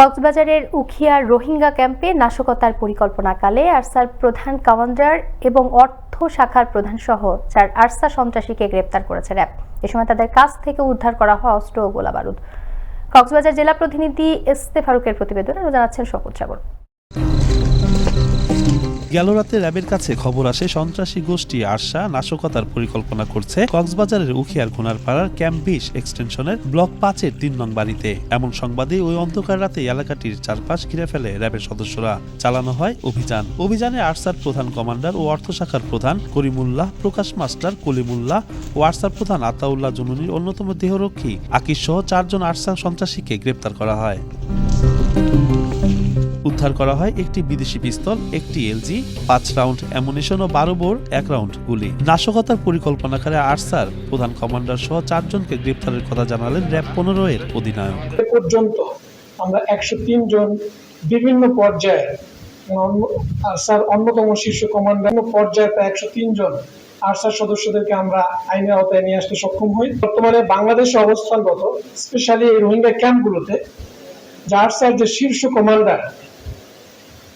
কক্সবাজারের উখিয়ার রোহিঙ্গা ক্যাম্পে নাশকতার পরিকল্পনাকালে আরসার প্রধান কমান্ডার এবং অর্থ শাখার প্রধান সহ চার আরসা সন্ত্রাসীকে গ্রেপ্তার করেছে র্যাব। এ সময় তাদের কাছ থেকে উদ্ধার করা হয় অস্ত্র ও গোলাবারুদ। কক্সবাজার জেলা প্রতিনিধি এসতে ফারুকের প্রতিবেদনে জানাচ্ছেন সকল সাগর। গেল রাতে র্যাবের কাছে খবর আসে, সন্ত্রাসী গোষ্ঠী আরশা নাশকতার পরিকল্পনা করছে কক্সবাজারের উখিয়ার ঘোনারপাড়ার ক্যাম্প বিশ এক্সটেনশনের ব্লক পাঁচের তিন নং বাড়িতে। এমন সংবাদে ওই অন্ধকার রাতে এলাকাটির চারপাশ ঘিরে ফেলে র্যাবের সদস্যরা। চালানো হয় অভিযান। অভিযানে আরসার প্রধান কমান্ডার ও অর্থ শাখার প্রধান করিমুল্লাহ, প্রকাশ মাস্টার কলিমুল্লাহ ও আরসার প্রধান আতাউল্লাহ জুনুনির অন্যতম দেহরক্ষী আকিস সহ চারজন আরসা সন্ত্রাসীকে গ্রেপ্তার করা হয়। উদ্ধার করা হয় একটি বিদেশি পিস্তল, একটি এলজি, পাঁচ রাউন্ড অ্যামুনিশন ও বারো বোর, এক রাউন্ড গুলি। নাশকতার পরিকল্পনাকারে আর্সার, প্রধান কমান্ডার সহ চারজনকে গ্রেপ্তারের কথা জানালেন র্যাব পনেরো এর অধিনায়ক। পর্যন্ত আমরা একশো তিন জন বিভিন্ন পর্যায়ে অন্যতম শীর্ষ কমান্ডার পর্যায়ে প্রায় একশো তিন জন আরসার সদস্যদেরকে আমরা আইনের আওতায় নিয়ে আসতে সক্ষম হই। বর্তমানে বাংলাদেশে অবস্থানগত স্পেশালি এই রোহিঙ্গা ক্যাম্পগুলোতে, যে আরসার যে শীর্ষ কমান্ডার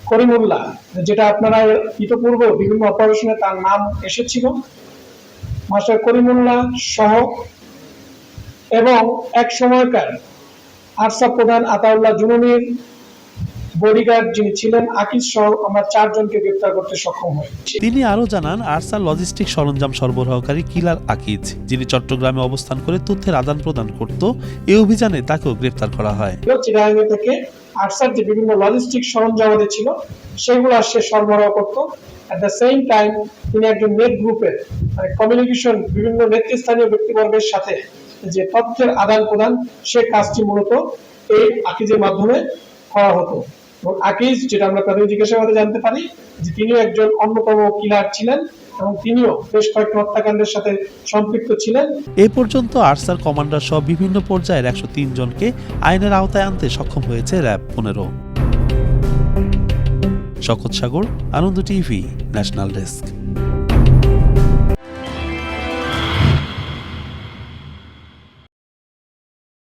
করিমুল্লাহ, যেটা আপনারা ইতপূর্ব বিভিন্ন অপারেশনে তার নাম এসেছিল। মাস্টার করিমুল্লাহ সহ এবং এক সময়কার আরসা প্রধান আতাউল্লাহ জুনুনির বডিগার্ড যিনি ছিলেন আকিস সহ আমরা চারজনকে গ্রেপ্তার করতে সক্ষম হই। তিনি আরও জানান আরসার লজিস্টিক সরঞ্জাম সরবরাহকারী কিলার আকিজ যিনি চট্টগ্রামে অবস্থান করে তথ্যের আদান প্রদান করত এই অভিযানে তাকেও গ্রেপ্তার করা হয়। চিরাঙ্গে থেকে আরসার যে বিভিন্ন লজিস্টিক সরঞ্জামাদি ছিল সেগুলো সে সরবরাহ করত। অ্যাট দ্য সেম টাইম তিনি একজন নেট গ্রুপের মানে কমিউনিকেশন বিভিন্ন নেতৃস্থানীয় ব্যক্তিবর্গের সাথে যে তথ্যের আদান প্রদান সে কাজটি মূলত এই আকিজের মাধ্যমে করা হতো। আকিজ যেটা আমরা প্রাথমিক জিজ্ঞাসাবাদে জানতে পারি, যে তিনিও একজন অন্যতম কিলার ছিলেন এবং তিনিও বেশ কয়েকটি হত্যাকাণ্ডের সাথে সম্পৃক্ত ছিলেন। এ পর্যন্ত আর্সার কমান্ডার সহ বিভিন্ন পর্যায়ের একশো তিন জনকে আইনের আওতায় আনতে সক্ষম হয়েছে র্যাব পনেরো। শকত Sagar, Ananda TV, national desk.